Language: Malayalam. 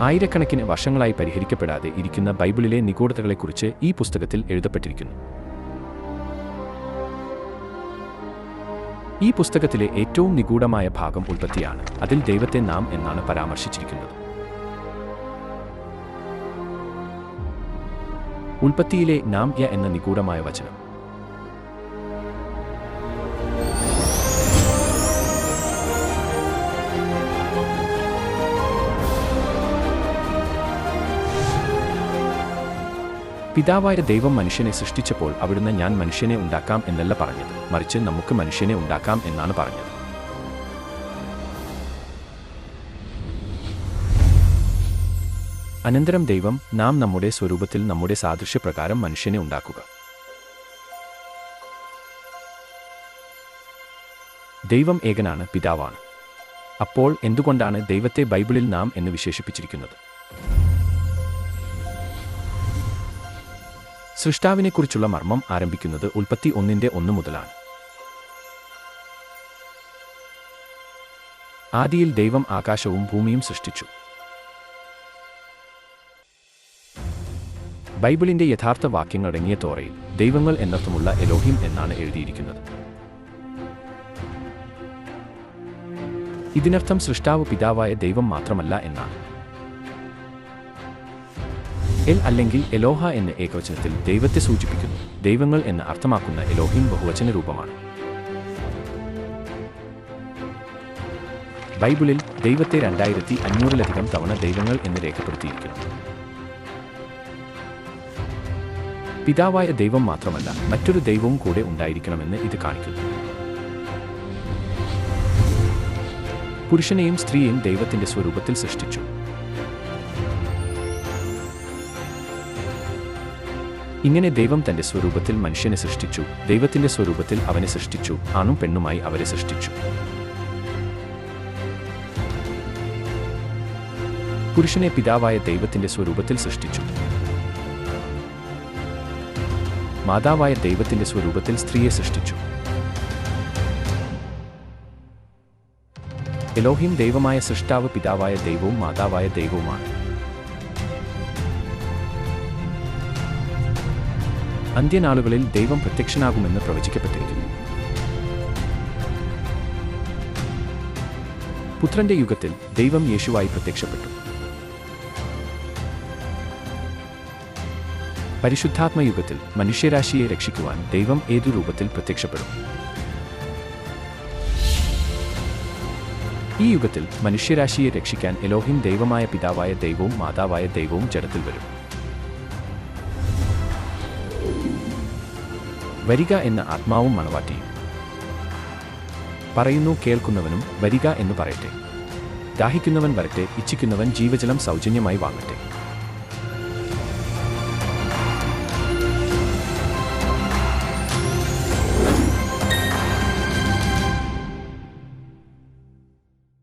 ആയിരക്കണക്കിന് വർഷങ്ങളായി പരിഹരിക്കപ്പെടാതെ ഇരിക്കുന്ന ബൈബിളിലെ നിഗൂഢതകളെക്കുറിച്ച് ഈ പുസ്തകത്തിൽ എഴുതപ്പെട്ടിരിക്കുന്നു. ഈ പുസ്തകത്തിലെ ഏറ്റവും നിഗൂഢമായ ഭാഗം ഉൽപ്പത്തിയാണ് അതിൽ ദൈവത്തെ നാം എന്നാണ് പരാമർശിച്ചിരിക്കുന്നത്. ഉൽപ്പത്തിയിലെ നാം യ എന്ന നിഗൂഢമായ വചനം പിതാവായ ദൈവം മനുഷ്യനെ സൃഷ്ടിച്ചപ്പോൾ അവിടുന്ന് ഞാൻ മനുഷ്യനെ ഉണ്ടാക്കാം എന്നല്ല പറഞ്ഞത്. മറിച്ച് നമുക്ക് മനുഷ്യനെ ഉണ്ടാക്കാം എന്നാണ് പറഞ്ഞത്. അനന്തരം ദൈവം നാം നമ്മുടെ സ്വരൂപത്തിൽ നമ്മുടെ സാദൃശ്യപ്രകാരം മനുഷ്യനെ ഉണ്ടാക്കുക. ദൈവം ഏകനാണ് പിതാവാണ്. അപ്പോൾ എന്തുകൊണ്ടാണ് ദൈവത്തെ ബൈബിളിൽ നാം എന്ന് വിശേഷിപ്പിച്ചിരിക്കുന്നത്? സൃഷ്ടാവിനെക്കുറിച്ചുള്ള മർമ്മം ആരംഭിക്കുന്നത് ഉൽപ്പത്തി ഒന്നിന്റെ ഒന്നു മുതലാണ്. ആദിയിൽ ദൈവം ആകാശവും ഭൂമിയും സൃഷ്ടിച്ചു. ബൈബിളിന്റെ യഥാർത്ഥ വാക്യങ്ങളടങ്ങിയ തോറയിൽ ദൈവങ്ങൾ എന്നർത്ഥമുള്ള എലോഹിം എന്നാണ് എഴുതിയിരിക്കുന്നത്. ഇതിനർത്ഥം സൃഷ്ടാവ് പിതാവായ ദൈവം മാത്രമല്ല എന്നാണ്. എൽ അല്ലെങ്കിൽ എലോഹ എന്ന ഏകവചനത്തിൽ ദൈവത്തെ സൂചിപ്പിക്കുന്നു. ദൈവങ്ങൾ എന്ന് അർത്ഥമാക്കുന്ന എലോഹിം ബഹുവചന രൂപമാണ്. ബൈബിളിൽ ദൈവത്തെ രണ്ടായിരത്തി അഞ്ഞൂറിലധികം തവണ ദൈവങ്ങൾ എന്ന് രേഖപ്പെടുത്തിയിരിക്കുന്നു. പിതാവായ ദൈവം മാത്രമല്ല മറ്റൊരു ദൈവവും കൂടെ ഉണ്ടായിരിക്കണമെന്ന് ഇത് കാണിക്കുന്നു. പുരുഷനെയും സ്ത്രീയെയും ദൈവത്തിന്റെ സ്വരൂപത്തിൽ സൃഷ്ടിച്ചു. ഇങ്ങനെ ദൈവം തന്റെ സ്വരൂപത്തിൽ മനുഷ്യനെ സൃഷ്ടിച്ചു. ദൈവത്തിന്റെ സ്വരൂപത്തിൽ അവനെ സൃഷ്ടിച്ചു. ആണും പെണ്ണുമായി അവരെ സൃഷ്ടിച്ചു. പുരുഷനെ പിതാവായ ദൈവത്തിന്റെ സ്വരൂപത്തിൽ സൃഷ്ടിച്ചു. മാതാവായ ദൈവത്തിന്റെ സ്വരൂപത്തിൽ സ്ത്രീയെ സൃഷ്ടിച്ചു. എലോഹിം ദൈവമായ സൃഷ്ടാവ് പിതാവായ ദൈവവും മാതാവായ ദൈവവുമാണ്. അന്ത്യനാളുകളിൽ ദൈവം പ്രത്യക്ഷനാകുമെന്ന് പ്രവചിക്കപ്പെട്ടിരിക്കുന്നു. പുത്രന്റെ യുഗത്തിൽ ദൈവം യേശുവായി പ്രത്യക്ഷപ്പെട്ടു. പരിശുദ്ധാത്മയുഗത്തിൽ മനുഷ്യരാശിയെ രക്ഷിക്കുവാൻ ദൈവം ഏതു രൂപത്തിൽ പ്രത്യക്ഷപ്പെടും? ഈ യുഗത്തിൽ മനുഷ്യരാശിയെ രക്ഷിക്കാൻ എലോഹിം ദൈവമായ പിതാവായ ദൈവവും മാതാവായ ദൈവവും ജഡത്തിൽ വരും. വരിക എന്ന് ആത്മാവും മണവാട്ടിയും പറയുന്നു കേൾക്കുന്നവനും വരിക എന്ന് പറയട്ടെ. ദാഹിക്കുന്നവൻ വരട്ടെ ഇച്ഛിക്കുന്നവൻ ജീവജലം സൗജന്യമായി വാങ്ങട്ടെ.